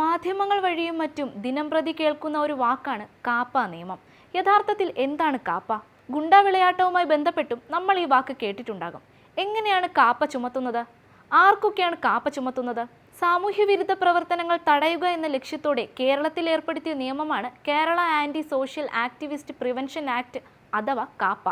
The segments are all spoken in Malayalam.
മാധ്യമങ്ങൾ വഴിയും മറ്റും ദിനംപ്രതി കേൾക്കുന്ന ഒരു വാക്കാണ് കാപ്പ നിയമം. യഥാർത്ഥത്തിൽ എന്താണ് കാപ്പ? ഗുണ്ടാ വിളയാട്ടവുമായി ബന്ധപ്പെട്ടും നമ്മൾ ഈ വാക്ക് കേട്ടിട്ടുണ്ടാകും. എങ്ങനെയാണ് കാപ്പ ചുമത്തുന്നത്? ആർക്കൊക്കെയാണ് കാപ്പ ചുമത്തുന്നത്? സാമൂഹ്യ വിരുദ്ധ പ്രവർത്തനങ്ങൾ തടയുക എന്ന ലക്ഷ്യത്തോടെ കേരളത്തിൽ ഏർപ്പെടുത്തിയ നിയമമാണ് Kerala anti social activist prevention act അഥവാ കാപ്പ.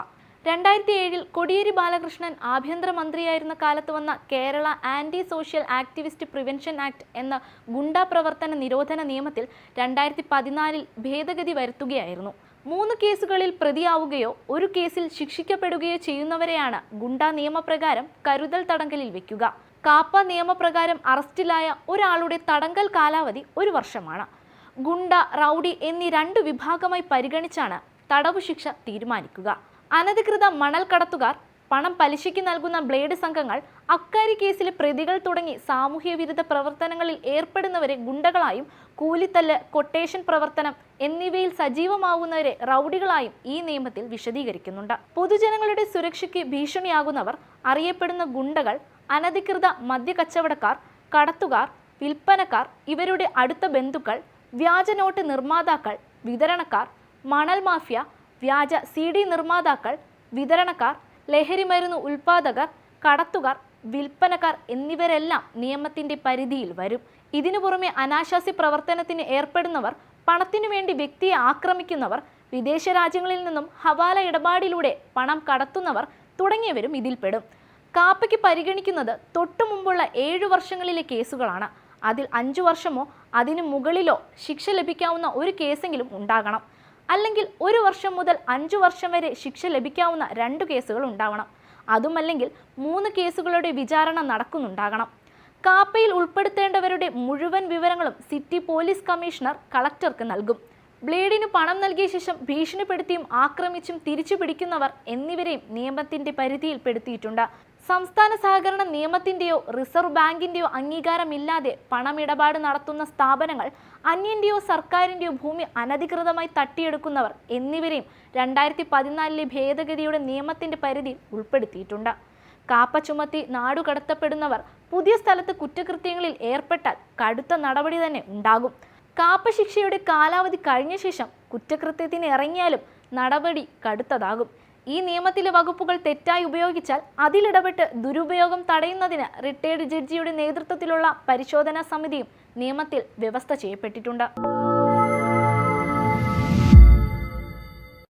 രണ്ടായിരത്തി ഏഴിൽ കൊടിയേരി ബാലകൃഷ്ണൻ ആഭ്യന്തരമന്ത്രിയായിരുന്ന കാലത്ത് വന്ന Kerala anti social activist prevention act എന്ന ഗുണ്ടാ പ്രവർത്തന നിരോധന നിയമത്തിൽ രണ്ടായിരത്തി പതിനാലിൽ ഭേദഗതി വരുത്തുകയായിരുന്നു. മൂന്ന് കേസുകളിൽ പ്രതിയാവുകയോ ഒരു കേസിൽ ശിക്ഷിക്കപ്പെടുകയോ ചെയ്യുന്നവരെയാണ് ഗുണ്ടാ നിയമപ്രകാരം കരുതൽ തടങ്കലിൽ വെക്കുക. കാപ്പ നിയമപ്രകാരം അറസ്റ്റിലായ ഒരാളുടെ തടങ്കൽ കാലാവധി ഒരു വർഷമാണ്. ഗുണ്ട റൌഡി എന്നീ രണ്ട് വിഭാഗമായി പരിഗണിച്ചാണ് തടവു ശിക്ഷ തീരുമാനിക്കുക. അനധികൃത മണൽ കടത്തുകാർ പണം പലിശയ്ക്ക് നൽകുന്ന ബ്ലേഡ് സംഘങ്ങൾ അക്കാരി കേസിലെ പ്രതികൾ തുടങ്ങി സാമൂഹ്യ വിരുദ്ധ പ്രവർത്തനങ്ങളിൽ ഏർപ്പെടുന്നവരെ ഗുണ്ടകളായും കൂലിത്തല്ല് കൊട്ടേഷൻ പ്രവർത്തനം എന്നിവയിൽ സജീവമാവുന്നവരെ റൗഡികളായും ഈ നിയമത്തിൽ വിശദീകരിക്കുന്നുണ്ട്. പൊതുജനങ്ങളുടെ സുരക്ഷയ്ക്ക് ഭീഷണിയാകുന്നവർ അറിയപ്പെടുന്ന ഗുണ്ടകൾ അനധികൃത മദ്യക്കച്ചവടക്കാർ കടത്തുകാർ വിൽപ്പനക്കാർ ഇവരുടെ അടുത്ത ബന്ധുക്കൾ വ്യാജനോട്ട് നിർമ്മാതാക്കൾ വിതരണക്കാർ മണൽ മാഫിയ വ്യാജ സി ഡി നിർമ്മാതാക്കൾ വിതരണക്കാർ ലഹരിമരുന്ന് ഉൽപാദകർ കടത്തുകാർ വിൽപ്പനക്കാർ എന്നിവരെല്ലാം നിയമത്തിന്റെ പരിധിയിൽ വരും. ഇതിനു പുറമെ അനാശാസ്യ പ്രവർത്തനത്തിന് ഏർപ്പെടുന്നവർ പണത്തിനു വേണ്ടി വ്യക്തിയെ ആക്രമിക്കുന്നവർ വിദേശ രാജ്യങ്ങളിൽ നിന്നും ഹവാല ഇടപാടിലൂടെ പണം കടത്തുന്നവർ തുടങ്ങിയവരും ഇതിൽപ്പെടും. കാപ്പയ്ക്ക് പരിഗണിക്കുന്നത് തൊട്ടു മുമ്പുള്ള ഏഴു വർഷങ്ങളിലെ കേസുകളാണ്. അതിൽ അഞ്ചു വർഷമോ അതിനു മുകളിലോ ശിക്ഷ ലഭിക്കാവുന്ന ഒരു കേസെങ്കിലും ഉണ്ടാകണം. അല്ലെങ്കിൽ ഒരു വർഷം മുതൽ അഞ്ചു വർഷം വരെ ശിക്ഷ ലഭിക്കാവുന്ന രണ്ട് കേസുകൾ ഉണ്ടാവണം. അതുമല്ലെങ്കിൽ മൂന്ന് കേസുകളുടെ വിചാരണ നടക്കുന്നുണ്ടാകണം. കാപ്പയിൽ ഉൾപ്പെടുത്തേണ്ടവരുടെ മുഴുവൻ വിവരങ്ങളും സിറ്റി പോലീസ് കമ്മീഷണർ കളക്ടർക്ക് നൽകും. ബ്ലേഡിന് പണം നൽകിയ ശേഷം ഭീഷണിപ്പെടുത്തിയും ആക്രമിച്ചും തിരിച്ചു പിടിക്കുന്നവർ എന്നിവരെയും നിയമത്തിന്റെ പരിധിയിൽപ്പെടുത്തിയിട്ടുണ്ട്. സംസ്ഥാന സഹകരണ നിയമത്തിന്റെയോ റിസർവ് ബാങ്കിന്റെയോ അംഗീകാരമില്ലാതെ പണമിടപാട് നടത്തുന്ന സ്ഥാപനങ്ങൾ അന്യന്റെയോ സർക്കാരിന്റെയോ ഭൂമി അനധികൃതമായി തട്ടിയെടുക്കുന്നവർ എന്നിവരെയും രണ്ടായിരത്തി പതിനാലിലെ ഭേദഗതിയുടെ നിയമത്തിന്റെ പരിധിയിൽ ഉൾപ്പെടുത്തിയിട്ടുണ്ട്. കാപ്പ ചുമത്തി നാടുകടത്തപ്പെടുന്നവർ പുതിയ സ്ഥലത്ത് കുറ്റകൃത്യങ്ങളിൽ ഏർപ്പെട്ടാൽ കടുത്ത നടപടി തന്നെ ഉണ്ടാകും. കാപ്പ ശിക്ഷയുടെ കാലാവധി കഴിഞ്ഞ ശേഷം കുറ്റകൃത്യത്തിന് ഇറങ്ങിയാലും നടപടി കടുത്തതാകും. ഈ നിയമത്തിലെ വകുപ്പുകൾ തെറ്റായി ഉപയോഗിച്ചാൽ അതിലിടപെട്ട് ദുരുപയോഗം തടയുന്നതിന് റിട്ടയർഡ് ജഡ്ജിയുടെ നേതൃത്വത്തിലുള്ള പരിശോധനാ സമിതിയും നിയമത്തിൽ വ്യവസ്ഥ ചെയ്യപ്പെട്ടിട്ടുണ്ട്.